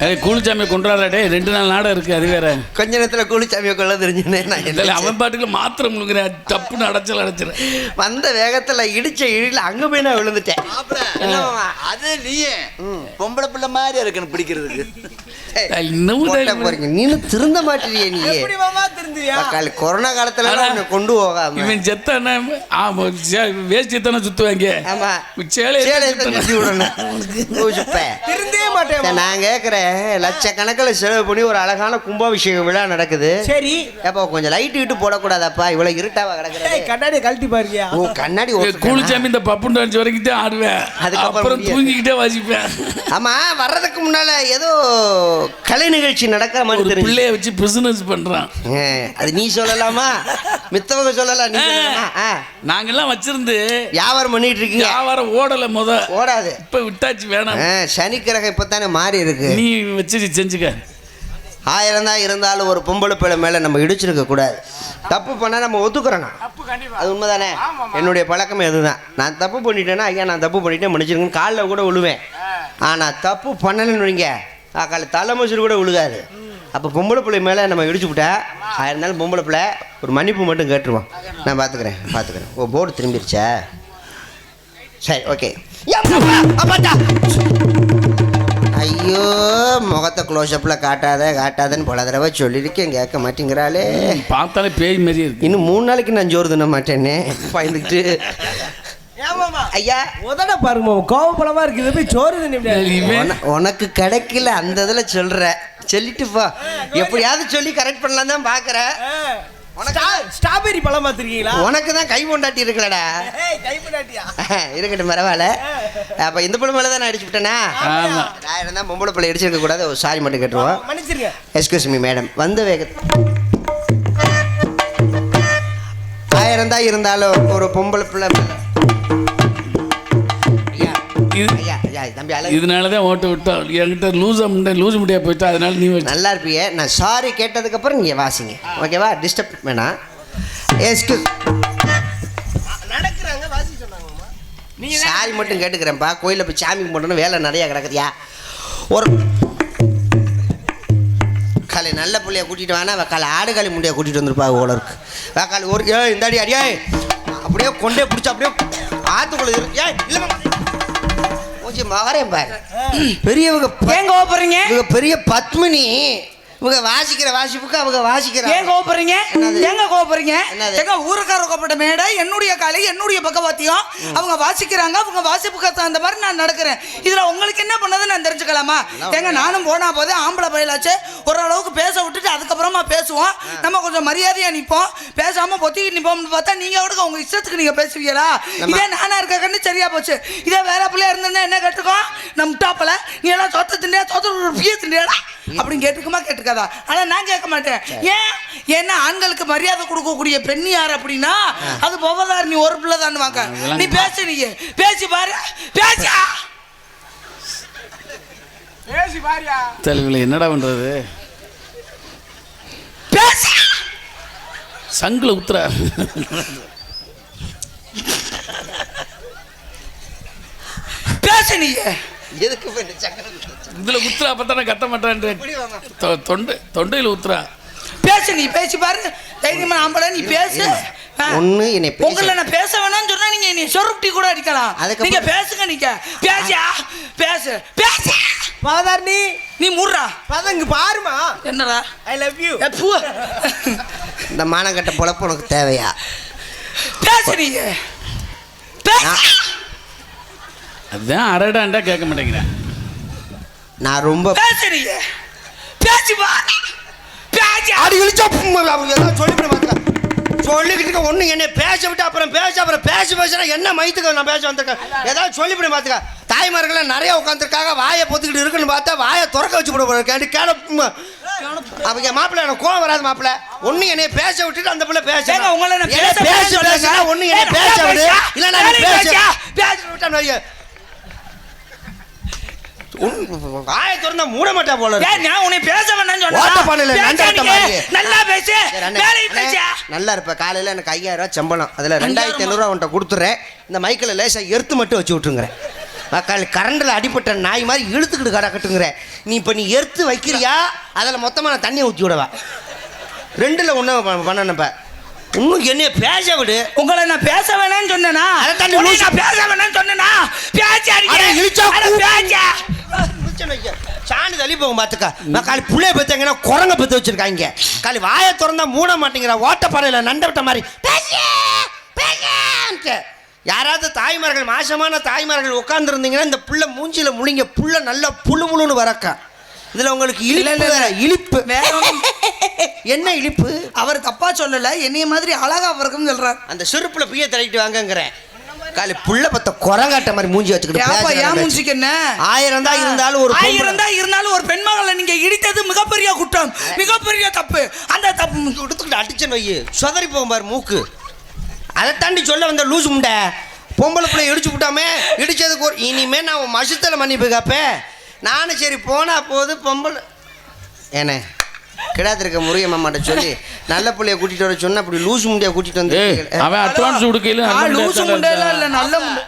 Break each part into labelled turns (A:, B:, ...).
A: ஏய் கூலிச்சாமி கொண்டாடே ரெண்டு நாள் நாடகம் இருக்கு அது வேற.
B: கொஞ்ச நேரத்துல கூலிச்சாமியை கொள்ள தெரிஞ்சுனே நான்.
A: அவன் பாட்டுக்கு மாத்திரம் முழுங்குறேன் டப்புன்னு அடைச்சல் அடைச்சிடறேன்
B: வந்த வேகத்துல இடிச்ச இழில அங்க போய் நான் விழுந்துட்டேன்?
C: அது நீயே. பொம்பளை பிள்ளை மாதிரி இருக்கணும் பிடிக்கிறதுக்கு.
B: போறீங்க. நீனும் திருந்த மாட்டேறியே நீ. கால கொரோனா காலத்துல உன்னை கொண்டு போகாம.
A: இவன் செத்தானே? ஆமா வேஷ்டி தானே சுத்துவாங்க?
B: ஆமா.
A: சேலை
B: சேலை சுத்தி. விடணும்
D: மாட்டேன்
B: நான் கேட்குறேன் லட்சக்கணக்கில் செலவு பண்ணி ஒரு அழகான கும்பாபிஷேக விழா நடக்குது.
D: சரி.
B: அப்போ கொஞ்சம் லைட் விட்டு போடக்கூடாதப்பா. இவ்வளவு இருட்டாவா கிடக்குறது?
D: ஏய், கண்ணாடியை கழட்டி பாருங்க
B: ஓ கண்ணாடி?
A: கூலிச்சாமி இந்த பப்பு டான்ஸ் வரைக்கும் தான் ஆடுவேன்.
B: அதுக்கப்புறம்.
A: தூங்கிக்கிட்டே வாசிப்பேன்.
B: ஆமா வர்றதுக்கு முன்னால ஏதோ கலை நிகழ்ச்சி நடக்கிற மாதிரி தெரிஞ்சு
A: பிள்ளைய வச்சு பிசினஸ் பண்றான்.
B: அது நீ சொல்லலாமா? மித்தவங்க சொல்லலாம் நீ
A: நாங்கெல்லாம் வச்சிருந்து
B: வியாபாரம் பண்ணிட்டு இருக்கீங்க.
A: வியாபாரம் ஓடல முத.
B: ஓடாது.
A: இப்ப விட்டாச்சு வேணாம்.
B: ஆ, சனி கிரகம் இப்பத்தானே மாறி இருக்கு.
A: நீ வச்சு செஞ்சுக்க.
B: ஆயிரம் தான் இருந்தாலும் ஒரு பொம்பளை பிள்ளை மேல நம்ம இடிச்சிருக்க கூடாது. தப்பு பண்ணா நம்ம ஒத்துக்கிறோம் அது உண்மைதானே? என்னுடைய பழக்கமே அதுதான் நான் தப்பு பண்ணிட்டேன்னா ஐயா நான் தப்பு பண்ணிட்டேன் மன்னிச்சிருங்கன்னு காலில் கூட விழுவேன் ஆனா தப்பு பண்ணலன்னு வைங்க. காலை தலைமசூர் கூட விழுகாது அப்போ பொம்பளை பிள்ளை மேலே நம்ம இடிச்சு விட்டா ஆயிரம் இருந்தாலும் பொம்பளை பிள்ளை ஒரு மன்னிப்பு மட்டும் கேட்டுருவோம் நான் பார்த்துக்கிறேன் பார்த்துக்கிறேன் ஓ போர்டு திரும்பிருச்சா? சரி ஓகே. ஐயோ முகத்தை க்ளோஸ்அப்பில் காட்டாத காட்டாதன்னு பல தடவை சொல்லியிருக்கேன் கேட்க மாட்டேங்கிறாளே.
A: பார்த்தாலே பேய் மாதிரி இருக்கு.
B: இன்னும் மூணு நாளைக்கு நான் ஜோறு தின்ன மாட்டேனே பயந்துக்கிட்டு. ஐயா.
D: உதட பாருங்க மாமா கோவப்படமா இருக்கு இதை போய் சோறு
B: உன- உனக்கு கிடைக்கல அந்த இதில் சொல்ற. சொல்லிட்டு போ. எப்படியாவது சொல்லி கரெக்ட் பண்ணலாம் தான் பார்க்குறேன்
D: ஸ்ட்ராபெரி பழம் பார்த்துருக்கீங்களா?
B: உனக்கு தான் கை கொண்டாட்டி இருக்கலடா
D: ஏய் கை பண்ணாட்டியா
B: இருக்கட்டும் பரவாயில்ல. அப்போ இந்த பிள்ளை மேலே தான் நான் அடிச்சு விட்டேனா?
A: ஆமா.
B: நான் இருந்தா பொம்பளை பிள்ளை அடிச்சிருக்க கூடாது ஒரு சாரி மட்டும் கேட்டுருவோம்
D: மன்னிச்சிருங்க.
B: எஸ்கியூஸ் மீ மேடம் வந்த வேக ஆயிரம் தான் இருந்தாலும் ஒரு பொம்பளை பிள்ளை
A: இதனாலதான் ஓட்ட விட்டோம் என்கிட்ட லூஸ் லூஸ் முடியா போயிட்டா அதனால நீ
B: நல்லா இருப்பியே. நான் சாரி கேட்டதுக்கப்புறம் நீங்கள் வாசிங்க. ஓகேவா டிஸ்டர்ப் வேணாம் எஸ்கியூஸ்
D: நடக்கிறாங்க வாசி சொன்னாங்க மாமா. நீங்க
B: சாரி மட்டும் கேட்டுக்கிறேன்ப்பா. கோயிலில் போய் சாமி கும்பிடணும் வேலை நிறையா கிடக்குதியா. ஒரு காலை நல்ல பிள்ளைய கூட்டிட்டு வானா? காலை ஆடுகாலி முண்டையை கூட்டிட்டு வந்திருப்பா ஓல இருக்கு. காலை ஒரு ஏ இந்த அடி அடியே. அப்படியே கொண்டே பிடிச்சி அப்படியே ஆத்துக்குள்ள இருக்கு ஏய் இல்லை மூச்சி மகரேன் பாரு. பெரியவங்க ப-
E: ஏன் கோவப்படுறீங்க?
B: இவங்க பெரிய பத்மினி. இவங்க வாசிக்கிற வாசிப்புக்கு அவங்க வாசிக்கிற
E: ஏன் கோவப்படுறீங்க?
B: என்னது?
E: எங்க கோவப்படுறீங்க?
B: என்னது?
E: எங்க ஊருக்கார கோப்பட்ட மேடை என்னுடைய கலை என்னுடைய பக்கவாத்தியம். அவங்க வாசிக்கிறாங்க அவங்க வாசிப்புக்கு தகுந்த மாதிரி நான் நடக்கிறேன். இதுல உங்களுக்கு என்ன பண்ணது நான் தெரிஞ்சுக்கலாமா? எங்க நானும் போனா போது ஆம்பளை பயிலாச்சு ஓரளவுக்கு பேச விட்டுட்டு அதுக்கப்புறமா பேசுவோம். நம்ம கொஞ்சம் மரியாதையா நிப்போம். பேசாம பொத்திக்கிட்டு நிப்போம்னு பார்த்தா நீங்க விடுங்க உங்க இஷ்டத்துக்கு நீங்க பேசுவீங்களா? இதே நானா இருக்க கண்ணு சரியா போச்சு. இதே வேற பிள்ளையா இருந்திருந்தா என்ன கேட்டுக்கோ நம் டாப்ல நீ எல்லாம் சொத்த திண்டியா சொத்த பிய திண்டியாடா அப்படின்னு கேட்டுக்குமா கேட்டுக்காதா ஆனா நான் கேட்க மாட்டேன். ஏன்? ஏன்னா ஆண்களுக்கு மரியாதை கொடுக்கக்கூடிய பெண் யார் அப்படின்னா அது பொவதார் நீ ஒரு பிள்ளை தான் வாங்க. நீ பேசு நீ. பேசி பாரு. பேசா.
D: பேசி பாரியா?
A: தலைவில என்னடா பண்றது?
E: பேசு.
A: சங்குல உத்துற
E: பேசு நீ.
B: எதுக்கு
A: இதுல உத்துறா பார்த்தா நான் கத்த மாட்டேன் தொ- தொண்டை தொண்டையில உத்துறா
E: பேசு நீ பேசி பாரு. தைரியமா ஆம்பளை நீ பேசு. ஆ.
B: ஒண்ணு என்னை
E: உங்களை நான் பேச வேணாம்னு சொன்னா நீங்க நீ சொருப்டி கூட அடிக்கலாம்.
B: அதுக்கப்புறம்-
E: நீங்க பேசுங்க நீங்க. பேசியா? பேசு. பேசு.
D: பாதார்னி
E: நீ மூடுறா
D: பதங்க பாருமா.
E: என்னடா?
D: I love you.
B: இந்த மானங்கட்ட பொழப்பு உனக்கு தேவையா?
E: பேசு நீங்க பேசு.
B: நான்-
A: அதுதான் அரடாண்டா கேட்க மாட்டேங்கிறேன்.
B: நான் ரொம்ப
E: பேசு நீங்க பேசி
B: அடி இழிச்சா ஏதாவது சொல்லிவிட மாட்டேன் சொல்லிக்கிட்டு ஒண்ணு என்னை பேச விட்டு அப்புறம் பேச அப்புறம் பேச பேசுனா என்ன மைத்துக்க நான் பேச வந்திருக்கேன்? ஏதாவது சொல்லிவிட மாத்துக்க தாய்மார்கள்லாம் நிறைய உட்காந்துருக்காங்க வாயை பொத்துக்கிட்டு இருக்குன்னு பார்த்தா வாயை திறக்க வச்சு விட கேட்டு கேட அவங்க மாப்பிள்ளை எனக்கு கோவம் வராது மாப்பிள்ளை ஒண்ணு என்னை பேச விட்டுட்டு அந்த பிள்ளை பேச
E: உங்களை பேச
B: பேச
E: வேணாம்னு
B: பேசினா
E: சொல்றேங்க.
B: ஒண்ணு என்னை
E: ஏய்,
B: பேச விடு. நீ
E: நான்
B: பேச? பேச உன் வாயை திறந்தா மூட மாட்டா போல
E: நான் உன்னை பேச வேணாம்னு
B: ஓட்ட பண்ணல,
E: சொன்னா
B: நண்டை
E: பேசாதீங்க.
B: ஓட்ட மாதிரி.
E: நல்லா பேசு.
B: நல்லா இருப்ப. காலையில எனக்கு ஐயாயிரம் ரூபாய் சம்பளம். அதுல ரெண்டாயிரத்தி ஐநூறுரூவா உன்ட்ட கொடுத்துறேன். இந்த மைக்கில் லேசா எர்த்து மட்டும் வச்சு விட்டுருங்கிறேன். மக்கள் கரண்டில் அடிப்பட்ட நாய் மாதிரி இழுத்துக்கிட்டு கிடக்கட்டுங்கிற நீ இப்போ நீ எடுத்து வைக்கிறியா? அதில் மொத்தமாக நான் தண்ணியை ஊற்றி விடவா? ரெண்டில் ஒன்று பண்ணணுப்ப இன்னும் என்னைய பேச விடு.
E: உங்களை நான் பேச வேணாம்னு சொன்னேனா?
B: லூசு.
E: நான் பேச வேணாம்னு சொன்னேனா.
B: அட, இழுச்சா
E: அட,
B: இல்லை. சாணி தள்ளி போகும் பார்த்துக்க நான் காலி புள்ளைய பெத்தாங்கன்னா குரங்க பெத்து வச்சிருக்காங்க. காலி வாயை திறந்தா மூட மாட்டேங்கிற ஓட்டப்பாறையில் நண்ட விட்ட மாதிரி. யாராவது தாய்மார்கள் மாசமான தாய்மார்கள் உட்காந்துருந்தீங்கன்னா இந்த புள்ள மூஞ்சில முழிங்க புள்ள நல்லா புழு புழுன்னு வரக்கா. இதுல உங்களுக்கு இழிப்பு வேற என்ன இழிப்பு?
E: அவர் தப்பா சொல்லல என்னைய மாதிரி அழகா பிறக்கும் சொல்றார்.
B: அந்த செருப்புல பிய தள்ளிட்டு வாங்கங்கிறேன். காலி புள்ள பத்த குரங்காட்ட மாதிரி மூஞ்சி வச்சுக்கிட்டு
E: ஏன். மூஞ்சிக்கு என்ன?
B: ஆயிரம் தான் இருந்தாலும் ஒரு
E: ஆயிரம் தான் இருந்தாலும் ஒரு பெண்மகளை நீங்க இடித்தது மிகப்பெரிய குற்றம். மிகப்பெரிய தப்பு. அந்த தப்பு
B: எடுத்துக்கிட்டு அடிச்சேன் வையு சொதறி போகும் பாரு மூக்கு. அதை தாண்டி சொல்ல வந்த லூஸ் முண்டை பொம்பளை பிள்ளை இடிச்சு விட்டாமே இடிச்சதுக்கு ஒரு இனிமே நான் மசத்தில் மன்னிப்பு கேப்பேன். நானும் சரி போனா போது பொம்பளை ஏனே? கிடாத்திருக்க முருகன் மாமாட்ட சொல்லி நல்ல பிள்ளைய கூட்டிட்டு வர சொன்னா அப்படி லூஸ் முண்டையை கூட்டிட்டு வந்து
A: அவன் அட்வான்ஸ் நல்ல
E: லூசு
A: முண்டையா
E: முண்டையெல்லாம் இல்ல நல்ல முண்டை.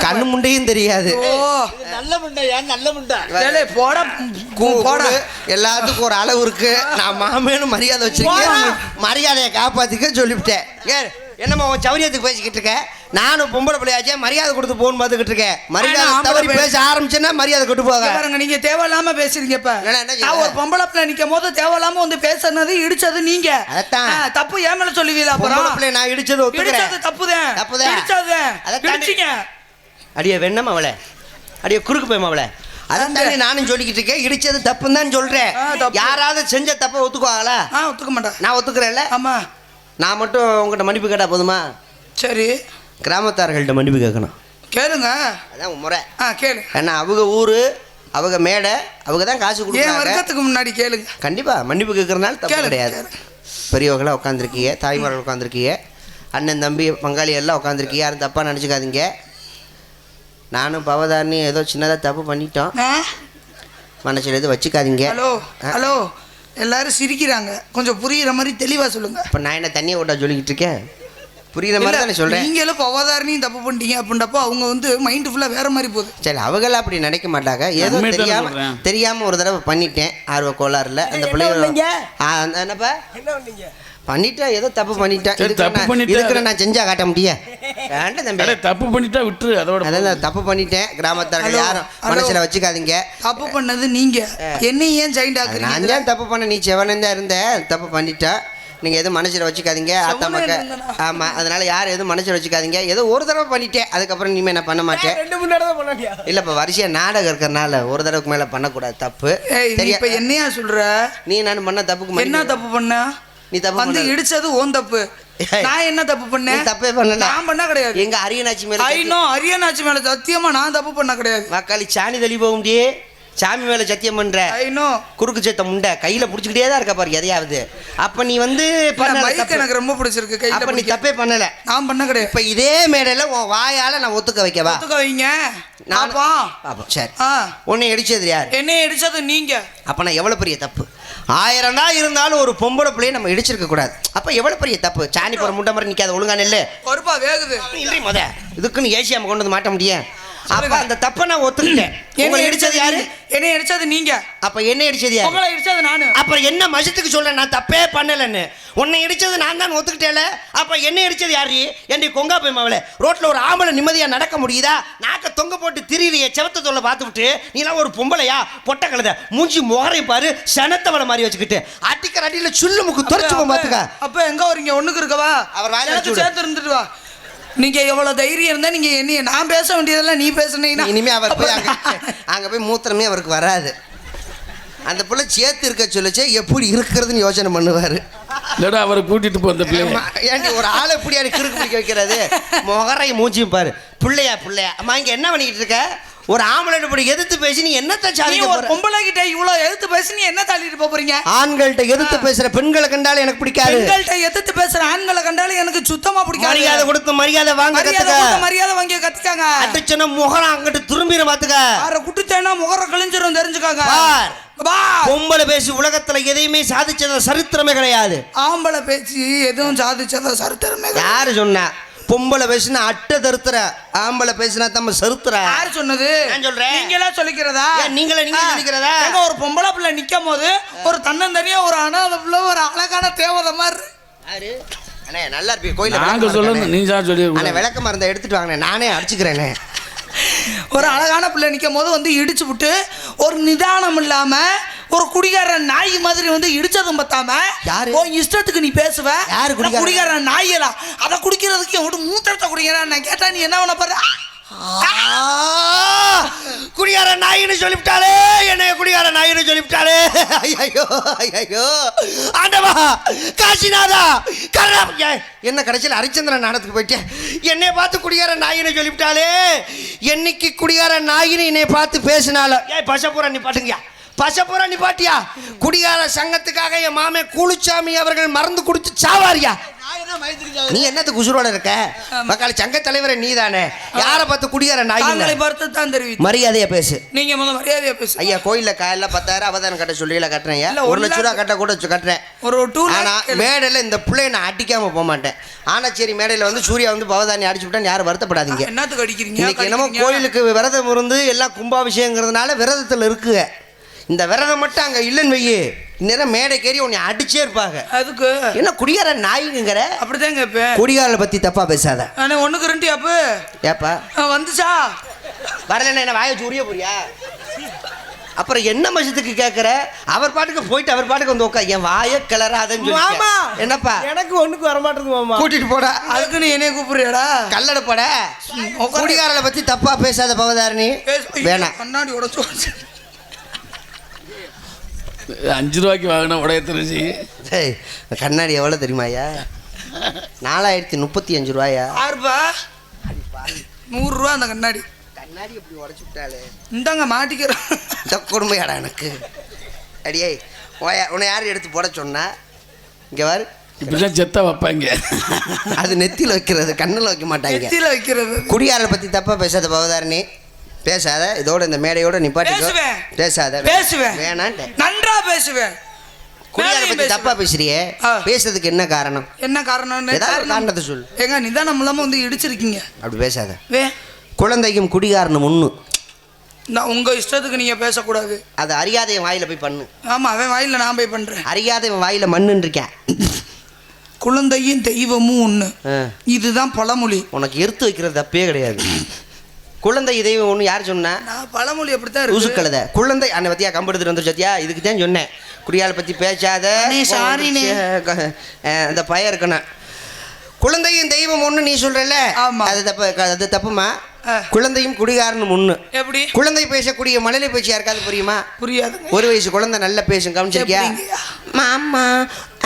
B: கண்ணு முண்டையும் தெரியாது.
E: ஓ.
C: நல்ல முண்டையா நல்ல முண்டை?
E: போடா
B: கூ-
E: போடா.
B: எல்லாத்துக்கும் ஒரு அளவு இருக்கு. நான் மாமேனு மரியாதை வச்சிருக்கேன். மரியாதையை காப்பாத்திக்க சொல்லிவிட்டேன். ஏ என்னம்மா உன் சௌரியத்துக்கு பேசிக்கிட்டு இருக்க? நானும் பொம்பளை பிள்ளையாச்சே மரியாதை கொடுத்து போன் பார்த்துக்கிட்டு இருக்கேன். மரியாதை தவறி. பேச ஆரம்பிச்சேன்னா மரியாதை கொண்டு போக
E: பாருங்க நீங்க தேவையில்லாம பேசுறீங்க இப்ப? நான் ஒரு பொம்பளை பிள்ளை நிக்கும் போது தேவையில்லாம வந்து பேசுனது இடிச்சது நீங்க. தப்பு ஏன் மேல சொல்லுவீங்களா அப்புறம்?
B: பிள்ளை நான் இடிச்சது ஒத்துக்கிறேன்.
E: தப்புதான்.
B: தப்புதான்.
E: இடிச்சது.
B: அதை தாண்டி-
E: இடிச்சீங்க.
B: அடியே வெண்ணம் அவளை. அடியே குறுக்கு போய் அவளை அதை
E: அந்த-
B: தாண்டி நானும் சொல்லிக்கிட்டு இருக்கேன் இடிச்சது தப்புன்னு தான் சொல்றேன். யாராவது செஞ்ச தப்பை ஒத்துக்குவாங்களா?
E: ஆ ஒத்துக்க மாட்டேன்.
B: நான் ஒத்துக்கிறேன்ல?
E: ஆமா.
B: நான் மட்டும் உங்ககிட்ட மன்னிப்பு கேட்டா போதுமா?
E: சரி.
B: கிராமத்தார்கள்ட்ட மன்னிப்பு கேட்கணும்.
E: கேளுங்க.
B: அதான் முறை.
E: ஆ கேளு.
B: ஏன்னா அவங்க ஊரு அவங்க மேடை அவங்க தான் காசு
E: என்
B: கொடுக்குறாங்க.
E: வர்க்கத்துக்கு முன்னாடி கேளுங்க.
B: கண்டிப்பா மன்னிப்பு கேட்கறதுனால தப்பு கிடையாது. பெரியவங்களாம் உட்காந்துருக்கீங்க தாய்மார்கள் உட்காந்துருக்கீங்க அண்ணன் தம்பி பங்காளி எல்லாம் உட்காந்துருக்கீங்க யாரும் தப்பாக நினச்சிக்காதீங்க. நானும் பவதாரணி ஏதோ சின்னதாக தப்பு பண்ணிட்டோம்? மனசில் எதுவும் வச்சுக்காதீங்க.
E: ஹலோ ஹலோ எல்லாரும் சிரிக்கிறாங்க. கொஞ்சம் புரியுற மாதிரி தெளிவா சொல்லுங்க.
B: இப்போ நான் என்ன தண்ணியை விட்டா சொல்லிக்கிட்டு இருக்கேன்? புரியுற மாதிரி தானே சொல்கிறேன்
E: நீங்களும் பவாதாரணையும் தப்பு பண்ணிட்டீங்க அப்படின்றப்போ அவங்க வந்து மைண்ட் ஃபுல்லா வேற மாதிரி போகுது.
B: சரி அவங்களாம் அப்படி நினைக்க மாட்டாங்க. ஏதோ தெரியாம. தெரியாம ஒரு தடவை பண்ணிட்டேன் ஆர்வ கோளாறுல. அந்த
D: என்ன
B: பிள்ளைங்க என்னப்பா?
D: என்ன பண்ணீங்க
B: பண்ணிட்டேன் ஏதோ தப்பு பண்ணிட்டேன் இதுக்கு
A: தப்பு
B: நான்- நான் செஞ்சா காட்ட முடியும் வேண்டாம் தம்பி.
A: தப்பு பண்ணிட்டா விட்டுரு அதோட
B: அதான் தப்பு பண்ணிட்டேன். கிராமத்தார்கள் யாரும். மனசுல வச்சுக்காதீங்க.
E: தப்பு பண்ணது நீங்க. என்னையும் ஏன் ஜாயிண்ட்
B: நான்
E: ஆக்குறீங்க?
B: தான் தப்பு பண்ண? நீ செவனே தான் இருந்தேன் தப்பு பண்ணிட்டேன் நீங்க எதுவும் மனசுல வச்சுக்காதீங்க.
E: செவனே
B: மக்க
E: இருந்தேனா?
B: ஆமா அதனால யாரும் எதுவும் மனசுல வச்சுக்காதீங்க. ஏதோ ஒரு தடவை பண்ணிட்டேன். அதுக்கப்புறம் இனிமே நான் பண்ண மாட்டேன். இல்லப்பா வரிசையா நாடகம் இருக்கிறனால ஒரு தடவைக்கு மேல பண்ணக்கூடாது. தப்பு.
E: இப்ப என்னையா சொல்ற?
B: நீ நான் பண்ண தப்புக்கு
E: என்ன. தப்பு பண்ண?
B: நீ தப்பு
E: வந்து. இடிச்சது ஓன் தப்பு. நான் என்ன தப்பு பண்ணேன்?
B: தப்பே பண்ணல.
E: நான் பண்ண கிடையாது.
B: எங்க அரியனாச்சி மேல
E: ஐநோ அரியனாச்சி மேல சத்தியமா நான் தப்பு பண்ண கிடையாது.
B: மக்காளி சாணி தள்ளி போக முடியே. சாமி மேல சத்தியம் பண்ற.
E: ஐநோ
B: குறுக்கு சேத்த முண்டை கையில புடிச்சுக்கிட்டே தான் இருக்க பாரு எதையாவது. அப்ப நீ வந்து
E: மைக். எனக்கு ரொம்ப பிடிச்சிருக்கு. கையில
B: அப்ப நீ. தப்பே பண்ணல.
E: நான் பண்ண கிடையாது.
B: இப்ப இதே மேடையில உன் வாயால நான் ஒத்துக்க வைக்கவா?
E: ஒத்துக்க வைங்க.
B: நான்
E: பாப்பா
B: பாப்போம். சரி. உன்னை அடிச்சது யாரு?
E: என்னைய இடிச்சது நீங்க.
B: அப்ப நான் எவ்வளவு பெரிய தப்பு? ஆயிரம் தான் இருந்தாலும் ஒரு பொம்பளை பிள்ளைய நம்ம இடிச்சிருக்க கூடாது. அப்ப எவ்வளவு பெரிய தப்பு? சாணி போற முண்டை மாதிரி நிக்காத ஒழுங்கா நெல்லு.
E: பருப்பா வேகுது.
B: இல்லை முத. இதுக்குன்னு ஏசியாம கொண்டு வந்து மாட்ட முடியும். அப்ப அந்த தப்பை நான் ஒத்துக்கிட்டேன். உங்களை
E: என்னைய
B: இடிச்சது யாரு?
E: என்னைய இடிச்சது நீங்க.
B: அப்ப என்ன இடிச்சது யாரு?
E: உங்களை இடிச்சது நானு.
B: அப்புறம் என்ன மசத்துக்கு சொல்ல நான் தப்பே பண்ணலன்னு. உன்னை இடிச்சது நான் தான் ஒத்துக்கிட்டேல அப்ப என்ன இடிச்சது யாரு? என்னை கொங்கா போய் மாவள ரோட்ல ஒரு ஆம்பளை நிம்மதியா நடக்க முடியுதா? நாக்க தொங்க போட்டு திரியிறிய செவத்த தொல்லை பார்த்துவிட்டு நீலாம் ஒரு பொம்பளையா? பொட்டை கழுத. மூஞ்சி முகரை பாரு சனத்தவளை மாதிரி வச்சுக்கிட்டு. அடிக்கிற அடியில சுள்ளு முக்கு துரைச்சு பாத்துக்க
E: அப்ப எங்க வரீங்க ஒண்ணுக்கு இருக்கவா?
B: அவர் வாயில.
E: சேர்த்து இருந்துட்டு வா. நீங்க எவ்வளவு தைரியம் இருந்தா நீங்க என்னைய நான் பேச வேண்டியதெல்லாம் நீ பேசுனீங்கன்னா
B: இனிமே அவர் போய் அங்க போய் மூத்திரமே அவருக்கு வராது. அந்த புள்ள சேர்த்து இருக்க சொல்லுச்சு எப்படி இருக்கிறதுன்னு யோசனை பண்ணுவாரு.
A: இல்லடா அவரை கூட்டிட்டு போ அந்த பிள்ளைய.
B: ஆமா, ஏன்டி ஒரு ஆளை எப்படி அடி கிறுக்கு பிடிக்க வைக்கிறது? முகரை மூஞ்சியும் பாரு. பிள்ளையா பிள்ளையா. அம்மா இங்க என்ன பண்ணிக்கிட்டு இருக்க? ஒரு ஆம்பளை இப்படி எதிர்த்து பேசி நீ என்னத்த சாதிக்க போற?
E: பொம்பளை கிட்ட இவ்வளவு எதிர்த்து பேசி நீ என்ன தள்ளிட்டு போறீங்க?
B: ஆண்கள்ட்ட எதிர்த்து பேசுற பெண்களை கண்டாலும் எனக்கு பிடிக்காது.
E: பெண்கள்ட்ட எதிர்த்து பேசுற ஆண்களை கண்டாலும் எனக்கு சுத்தமா பிடிக்காது.
B: மரியாதை கொடுத்து மரியாதை வாங்க கத்துக்க.
E: மரியாதை வாங்கி கத்துக்காங்க.
B: அடிச்சன முகரம் அங்கிட்டு திரும்பிட பாத்துக்க.
E: ஆற குட்டுத்தேனா முகர கிழிஞ்சிரும் தெரிஞ்சுக்காங்க.
B: பொம்பளை பேசி உலகத்துல எதையுமே சாதிச்சத சரித்திரமே கிடையாது.
E: ஆம்பளை பேச்சு எதுவும் சாதிச்சதா சரித்திரமே.
B: யாரு சொன்னா? பொம்பளை பேசினா அட்டை தருத்துற ஆம்பளை பேசினா தம்ம செருத்துற.
E: யார் சொன்னது?
B: நான் சொல்றேன்.
E: நீங்களா சொல்லிக்கிறதா?
B: நீங்களே நீங்க. சொல்லிக்கிறதா?
E: ஒரு பொம்பளை பிள்ளை நிக்கும் போது ஒரு தன்னந்தனியா ஒரு அனாதை பிள்ளை ஒரு அழகான தேவதை மாதிரி.
B: யாரு? அண்ணே நல்லா இருப்பீங்க கோயில
A: நாங்க சொல்லணும் நீ தான்
B: அண்ணே
A: சொல்லி
B: விளக்க மருந்தை எடுத்துட்டு வாங்கண்ணே நானே அடிச்சுக்கிறேனே.
E: ஒரு அழகான பிள்ளை நிற்கும் போது வந்து இடிச்சு விட்டு ஒரு நிதானம் இல்லாம ஒரு குடிகாரன் நாய் மாதிரி வந்து இடிச்சதும் பத்தாம
B: யாரு?
E: உன் இஷ்டத்துக்கு நீ பேசுவ?
B: யாரு குடிகாரன்?
E: நாயலா. அதை குடிக்கிறதுக்கு எவ்வளவு மூத்தரத்தை குடிக்கிறான் நான் கேட்டா நீ என்ன பண்ண போற?
B: குடியார நாயின்னு சொல்லிவிட்டாலே என்னைய குடியார நாயின்னு சொல்லிவிட்டாலே ஐயோ ஐயோ ஆண்டவா காசிநாதா ஏய், என்ன கடைசியில் ஹரிச்சந்திரன் நாடத்துக்கு போயிட்டேன் என்னை பார்த்து குடியார நாயின்னு சொல்லிவிட்டாலே என்னைக்கு குடியார நாயின்னு என்னை பார்த்து பேசினாலும் ஏய் பசப்புற நீ பாட்டுங்கயா பசப்புற நீ பாட்டியா குடியார சங்கத்துக்காக என் மாமே கூலுச்சாமி அவர்கள் மறந்து குடிச்சு சாவாரியா? நீ என்னத்துக்கு உசுரோட இருக்க? மக்காளி சங்க தலைவரை நீ தானே யாரை பார்த்து குடியார நாய்
E: தாங்களை பார்த்து தான் தெரிவித்து
B: மரியாதையா பேசு.
E: நீங்க முதல் மரியாதையா பேசு.
B: ஐயா கோயில்ல காலைல பத்தாயிரம் அவதானம் கட்ட சொல்லி கட்டுறேன் ஒரு லட்ச ரூபா கட்ட கூட கட்டுறேன்.
E: ஒரு டூ
B: ஆனா மேடையில இந்த பிள்ளைய நான் அடிக்காம போக மாட்டேன். ஆனா சரி மேடையில வந்து சூர்யா வந்து பவதானி அடிச்சு விட்டா யாரும் வருத்தப்படாதீங்க.
E: என்னத்துக்கு அடிக்கிறீங்க?
B: என்னமோ? கோயிலுக்கு விரதம் இருந்து எல்லாம் கும்பாபிஷேகங்கிறதுனால விரதத்துல இருக்குங்க. இந்த விரதம் மட்டும் அங்க இல்லைன்னு வையி. இந்நேரம் மேடை கேறி உன்னை அடிச்சே இருப்பாங்க.
E: அதுக்கு?
B: என்ன குடியார நாய்ங்கிற
E: அப்படிதான் கேட்பேன்.
B: குடிகாரனை பத்தி தப்பா பேசாத.
E: ஆனா ஒண்ணுக்கு ரெண்டு அப்ப.
B: ஏப்பா?
E: வந்துச்சா?
B: வரலன்னா என்ன வாய வச்சு உரிய போறியா? அப்புறம் என்ன மசத்துக்கு கேட்குற அவர் பாட்டுக்கு போயிட்டு அவர் பாட்டுக்கு வந்து உட்கா என் வாய கிளறாதன்னு
D: மாமா!
B: சொல்லி என்னப்பா?
D: எனக்கு ஒண்ணுக்கு வர மாட்டேங்குது மாமா.
B: கூட்டிட்டு போடா.
E: அதுக்கு நீ என்னைய கூப்பிடுறியாடா?
B: கல்லட போட. குடிகாரனை பத்தி தப்பா பேசாத பவதாரணி.
E: பேசு.
B: வேணாம்.
E: கண்ணாடி உடச்சு.
A: அஞ்சு ரூபாய்க்கு வாங்கின உடைய தெரிஞ்சு.
B: டேய், கண்ணாடி எவ்வளோ தெரியுமாயா நாலாயிரத்தி முப்பத்தி அஞ்சு ரூபாயா?
E: ஆறுபா நூறு ரூபா அந்த கண்ணாடி.
B: கண்ணாடி இப்படி உடச்சு விட்டாலே
E: இந்தாங்க மாட்டிக்கிறோம்.
B: இந்த கொடுமையாடா எனக்கு. அடியே உன்னை- உன்னை யார் எடுத்து போட சொன்னா? இங்கே பாரு.
A: இப்படிதான் செத்த வைப்பாங்க.
B: அது நெத்தியில் வைக்கிறது கண்ணில் வைக்க மாட்டாங்க.
E: நெத்தியில வைக்கிறது.
B: குடியாரை பத்தி தப்பா பேசாத பவதாரணி. பேசாத இதோட இந்த மேடையோட நிப்பாட்டிக்கோ.
E: பேசுவேன்.
B: பேசாத.
E: பேசுவேன்.
B: வேணான்ட்டேன்.
E: நன்றா பேசுவேன்.
B: குடியாரை பத்தி தப்பா. பேசுறியே.
E: ஆ.
B: பேசுறதுக்கு என்ன காரணம்?
E: என்ன காரணம்னு
B: ஏதாவது ஒரு
E: காரணம்.
B: காரணத்தை சொல்லு.
E: ஏங்க நிதானம் இல்லாம வந்து இடிச்சிருக்கீங்க.
B: அப்படி பேசாத.
E: வே.
B: குழந்தைக்கும் குடிகாரனும் ஒண்ணு.
E: நான் உங்க இஷ்டத்துக்கு நீங்க பேசக்கூடாது.
B: அது அறியாதைய வாயில போய் பண்ணு.
E: ஆமா அவன் வாயில நான் போய் பண்றேன்.
B: அறியாதவன் வாயில மண்ணுன்னு இருக்கேன்.
E: குழந்தையும் தெய்வமும் ஒண்ணு.
B: ஆ.
E: இதுதான் பழமொழி.
B: உனக்கு எடுத்து வைக்கிறது தப்பே கிடையாது. குழந்தை தெய்வம் ஒன்று யார் சொன்னா?
E: நான் பழமொழி அப்படித்தான் இருக்கு
B: ஊசுக்கழுத குழந்தை அன்னை பத்தியா கம்பெடுத்துட்டு வந்து சத்தியா இதுக்கு தான் சொன்னேன். குடியால் பத்தி பேசாத. அந்த பையன் இருக்கணும். குழந்தையும் தெய்வம் ஒன்று நீ சொல்றல. அது தப்பு அது தப்புமா. குழந்தையும் குடிகாரனும் ஒன்று
E: எப்படி?
B: குழந்தை பேசக்கூடிய மழலை பேச்சு யாருக்காவது புரியுமா?
E: புரியாதுங்க.
B: ஒரு வயசு குழந்தை நல்லா பேசும் கவனிச்சிருக்கியா?
F: மாமா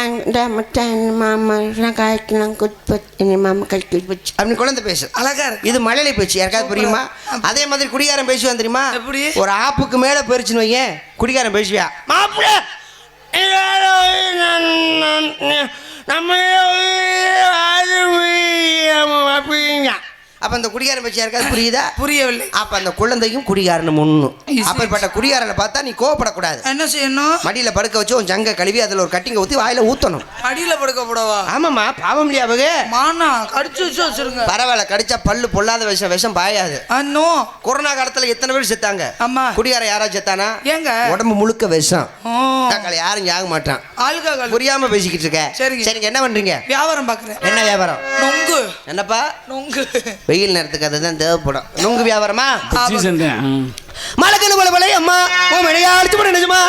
F: அந்த மச்சான் மாமா காய்க்கலாம் குட்பத் இனி மாமா கல்கி வச்சு
B: அப்படின்னு குழந்தை பேசு
E: அழகா இருக்கு.
B: இது மழலை பேச்சு. யாருக்காவது புரியுமா? அதே மாதிரி குடிகாரன் பேசுவான் தெரியுமா?
E: எப்படி?
B: ஒரு ஆப்புக்கு மேல போயிருச்சுன்னு வையேன் குடிகாரன் பேசுவியா? மாப்பிள்ள நம்ம அப்ப அந்த குடிகாரன் பேச்சு யாருக்காவது புரியுதா?
E: புரியவில்லை.
B: அப்ப அந்த குழந்தையும் குடிகாரனும்
E: it?
B: அப்பேற்பட்ட குடிகாரனை பார்த்தா நீ கோவப்படக்கூடாது.
E: என்ன செய்யணும்?
B: மடியில படுக்க வச்சு உன் ஜங்க கழுவி அதுல ஒரு கட்டிங்க ஊத்தி வாயில ஊத்தணும்.
E: அடியில படுக்க போடவா?
B: ஆமாம்மா பாவம் இல்லையா அவங்க
E: மானா கடிச்சு வச்சு வச்சிருங்க.
B: பரவாயில்ல கடிச்சா பல்லு பொல்லாத விஷம் விஷம் பாயாது.
E: அண்ணோ
B: கொரோனா காலத்துல எத்தனை பேர் செத்தாங்க?
E: ஆமா.
B: குடியார யாரா செத்தானா?
E: ஏங்க?
B: உடம்பு முழுக்க விஷம். யாரும் ஆக மாட்டான்.
E: ஆல்கஹால்
B: புரியாம பேசிக்கிட்டு இருக்க.
E: சரிங்க.
B: சரிங்க என்ன பண்றீங்க?
E: வியாபாரம் பாக்குறேன்.
B: என்ன வியாபாரம்?
E: நொங்கு.
B: என்னப்பா?
E: நொங்கு.
B: வெயில் நேரத்துக்கு அதுதான் தேவைப்படும். நுங்கு வியாபாரமா?
A: புச்சி செஞ்சேன். ஆ.
B: மழைக்கணு மலை மலை அம்மா. ஓ மழையா அடிச்சு போட நிஜமா.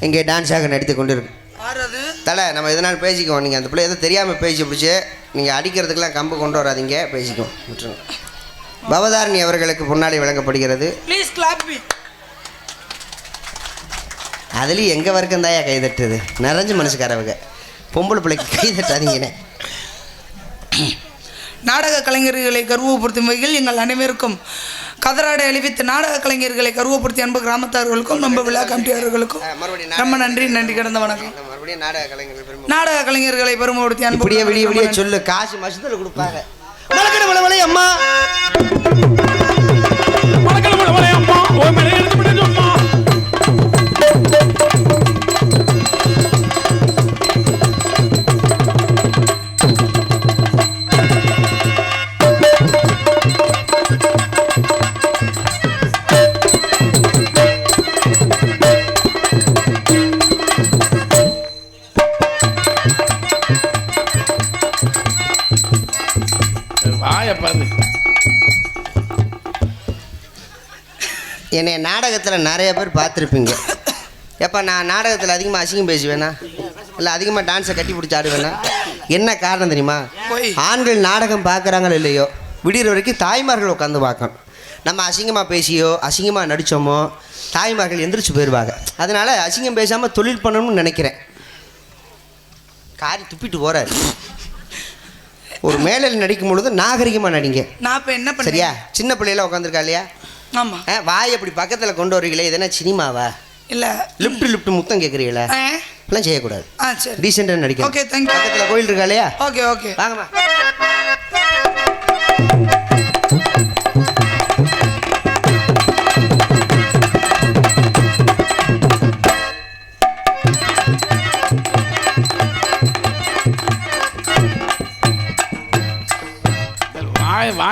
B: இங்கே டான்ஸாக நடித்து கொண்டு இருக்கு
E: ஆறது
B: தலை நம்ம எதனாலும் பேசிக்குவோம். நீங்கள் அந்த பிள்ளை எதுவும் தெரியாமல் பேசி பிடிச்சி நீங்கள் அடிக்கிறதுக்கெல்லாம் கம்பு கொண்டு வராதீங்க. பேசிக்குவோம். விட்டுருங்க. பவதாரணி அவர்களுக்கு முன்னாடி வழங்கப்படுகிறது.
E: ப்ளீஸ் கிளாப் மீ
B: அதுலேயும் எங்கே வரைக்கும் தாயா கை தட்டுது நிறைஞ்ச மனசுக்காரவங்க. பொம்பளை பிள்ளைக்கு கை தட்டாதீங்கண்ணே
E: நாடக கலைஞர்களை கர்வப்படுத்தும் வகையில் எங்கள் அனைவருக்கும் கதராடை அணிவித்து நாடக கலைஞர்களை கர்வப்படுத்திய அன்பு கிராமத்தார்களுக்கும் நம்ம விழா கமிட்டியாளர்களுக்கும் ரொம்ப நன்றி நன்றி கிடந்த வணக்கம்.
B: நாடக கலைஞர்கள் பெருமை
E: நாடக கலைஞர்களை பெருமைப்படுத்திய அன்பு
B: விடிய விடிய சொல்லு காசு மசத்தில் கொடுப்பாங்க. அம்மா. நாடகத்தில் நிறைய பேர் பார்த்துருப்பீங்க. எப்போ நான் நாடகத்தில் அதிகமாக அசிங்கம் பேசுவேனா? இல்லை அதிகமாக டான்ஸை கட்டி பிடிச்சி ஆடுவேனா? என்ன காரணம் தெரியுமா. ஆண்கள் நாடகம் பார்க்குறாங்களோ இல்லையோ விடிகிற வரைக்கும் தாய்மார்கள் உட்காந்து பார்க்கணும். நம்ம அசிங்கமாக பேசியோ அசிங்கமாக நடித்தோமோ தாய்மார்கள் எந்திரிச்சு போயிடுவாங்க அதனால் அசிங்கம் பேசாமல் தொழில் பண்ணணும்னு நினைக்கிறேன். காரி துப்பிட்டு போகிறாரு ஒரு மேலையில் நடிக்கும் பொழுது நாகரிகமாக நடிங்க.
E: நான் இப்ப என்ன
B: சரியா? சின்ன பிள்ளையில உட்காந்துருக்கா இல்லையா?
E: ஆமா.
B: ஆ, வாய் அப்படி பக்கத்தில் கொண்டு வரீங்களே இது என்ன சினிமாவா?
E: இல்ல.
B: லிப்ட் லிப்ட் முத்தம் கேட்குறீங்களா
E: ஆ,
B: எல்லாம் செய்யக்கூடாது.
E: ஆ சரி.
B: டீசெண்டாக நடிக்கணும்.
E: ஓகே தேங்க்யூ
B: பக்கத்தில் கோயில் இருக்கா இல்லையா?
E: ஓகே ஓகே
B: வாங்கம்மா.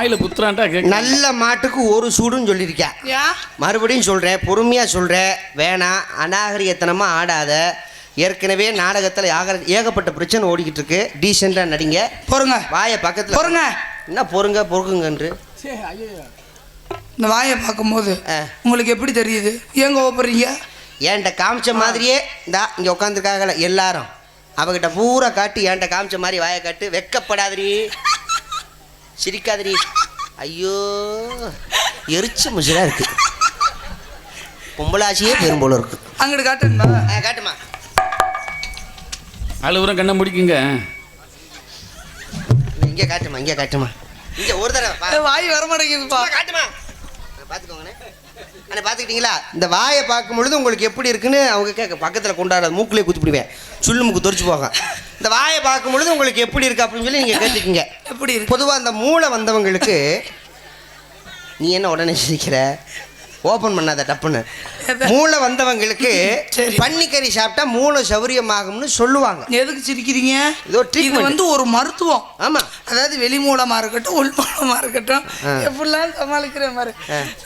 A: வாயில் குத்துறான்ட்டா கேட்க
B: நல்ல மாட்டுக்கு ஒரு சூடுன்னு சொல்லியிருக்கேன்.
E: யா?
B: மறுபடியும் சொல்கிறேன் பொறுமையாக சொல்கிறேன் வேணாம் அநாகரிகத்தனமாக ஆடாத. ஏற்கனவே நாடகத்தில் ஆக ஏகப்பட்ட பிரச்சனை ஓடிக்கிட்டு இருக்கு. டீசெண்டாக நடிங்க.
E: பொறுங்க.
B: வாயை பக்கத்தில்.
E: பொறுங்க.
B: என்ன பொறுங்க பொறுக்குங்கன்று
E: இந்த வாயை பார்க்கும்போது. உங்களுக்கு எப்படி தெரியுது? ஏன் கோவப்படுறீங்க
B: என்கிட்ட காமிச்ச மாதிரியே இந்தா இங்கே உட்காந்துருக்காங்கல்ல எல்லாரும். அவகிட்ட பூரா காட்டி என்கிட்ட காமிச்ச மாதிரி வாயை காட்டு வெக்கப்படாதடி. சிரிக்காதடி. ஐயோ எரிச்ச முசிலா இருக்கு. பொம்பளாச்சியே பெரும் போல இருக்கு.
E: அங்கிட்டு
B: ஆ, காட்டுமா.
A: அழுவுறம் கண்ணை முடிக்குங்க.
B: இங்கே காட்டுமா இங்கே காட்டுமா. இங்கே ஒரு தடவை
E: வாய் வர மாட்டேங்குதுப்பா
B: காட்டுமா. பார்த்துக்கோங்கண்ணே அண்ணே பார்த்துக்கிட்டீங்களா? இந்த வாயை பார்க்கும் பொழுது உங்களுக்கு எப்படி இருக்குன்னு அவங்க கேட்க பக்கத்தில் கொண்டாட மூக்குலேயே குத்திப்பிடுவேன். சுள்ளு மூக்கு தொரிச்சு போக இந்த வாயை பார்க்கும் பொழுது உங்களுக்கு எப்படி இருக்கு அப்படின்னு சொல்லி நீங்கள் கேட்டுக்கீங்க.
E: எப்படி இருக்கு?
B: பொதுவாக அந்த மூளை வந்தவங்களுக்கு நீ என்ன உடனே சிரிக்கிற? ஓப்பன் பண்ணாத டப்புன்னு? மூளை வந்தவங்களுக்கு. பன்னிக்கறி சாப்பிட்டா மூளை சௌரியமாகும்னு சொல்லுவாங்க
E: எதுக்கு சிரிக்கிறீங்க
B: இது ஒரு
E: இது. வந்து ஒரு மருத்துவம்
B: ஆமாம்
E: அதாவது வெளி மூலமா இருக்கட்டும் உள் மூலமா இருக்கட்டும். எப்படிலாம் சமாளிக்கிற மாதிரி.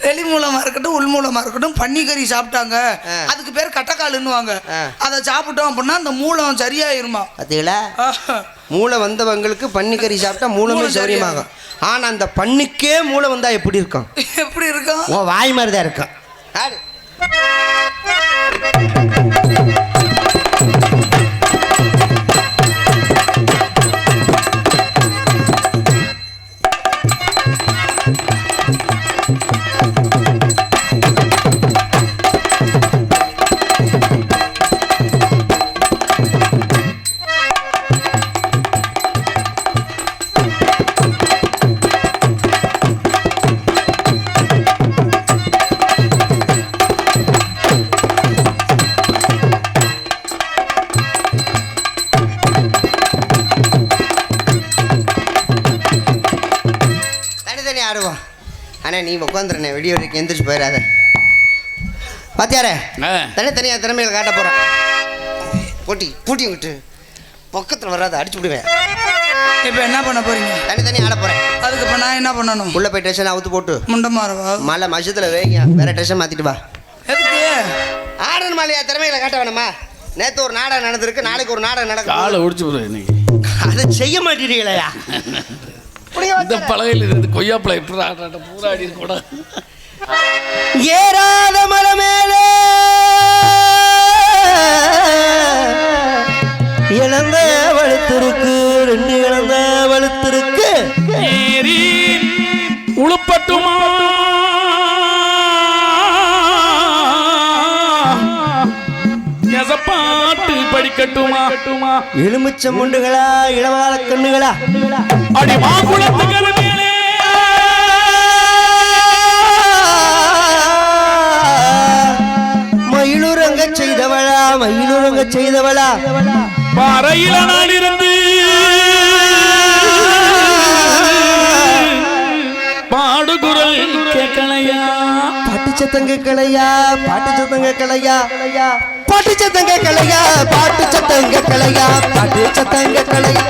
E: வெளி மூலமா இருக்கட்டும் உள் மூலமா இருக்கட்டும் பன்னிக்கறி சாப்பிட்டாங்க. அதுக்கு பேர் கட்டக்காலுன்னுவாங்க. அதை சாப்பிட்டோம் அப்படின்னா அந்த மூலம் சரியாயிருமா
B: பார்த்தீங்களா. மூளை வந்தவங்களுக்கு பன்னிக்கறி சாப்பிட்டா மூலமே சௌரியமாகும். ஆனா அந்த பண்ணிக்கே மூளை வந்தா எப்படி இருக்கும்?
E: எப்படி இருக்கும்?
B: உன் வாய் மாதிரி தான் இருக்கும் போயிடாத. பாத்தியாரே?
A: ஆ.
B: தனித்தனியா திறமையில காட்ட போறேன் போட்டி பூட்டி விட்டு பக்கத்தில் வராத அடிச்சு விடுவேன்
E: இப்போ என்ன பண்ண போறீங்க?
B: தனித்தனி ஆட போறேன்.
E: அதுக்கு இப்போ நான் என்ன பண்ணணும்?
B: உள்ள போய் டென்ஷன் அவுத்து போட்டு.
E: முண்டமாரவா
B: மழை மசத்தில் வேங்க வேற டென்ஷன் மாத்திட்டு வா.
E: எதுக்கு?
B: ஆடணும் மாலையா திறமையில காட்ட வேணுமா? நேத்து ஒரு நாடகம் நடந்திருக்கு நாளைக்கு ஒரு நாடகம் நடக்கும்
A: காலை ஒடிச்சு இன்னைக்கு.
B: அதை செய்ய மாட்டீங்களா
A: இந்த பலகையில் இருந்து கொய்யாப்பழம் எப்படி ஆட்டாட்ட பூரா அடி கூட.
B: ஏறாத மலை மேலே இழந்த வழுத்திருக்கு ரெண்டு இழந்த வழுத்திருக்கு.
A: ஏறி உளுப்பட்டுமா. எசப்பாட்டு படிக்கட்டுமா.
B: எலுமிச்சம் முண்டுகளா இளவால கண்ணுகளா.
A: அடி மாங்குளத்துக்கு
B: செய்தவளா மயிலுறங்க செய்தவளா?
A: பாறையில நான் இருந்து பாடுகுரல் கேட்கலையா?
B: பாட்டு சத்தங்க கலையா பாட்டு சத்தங்க கலையா பாட்டு சத்தங்க கலையா பாட்டு சத்தங்க கலையா பாட்டு சத்தங்க கலையா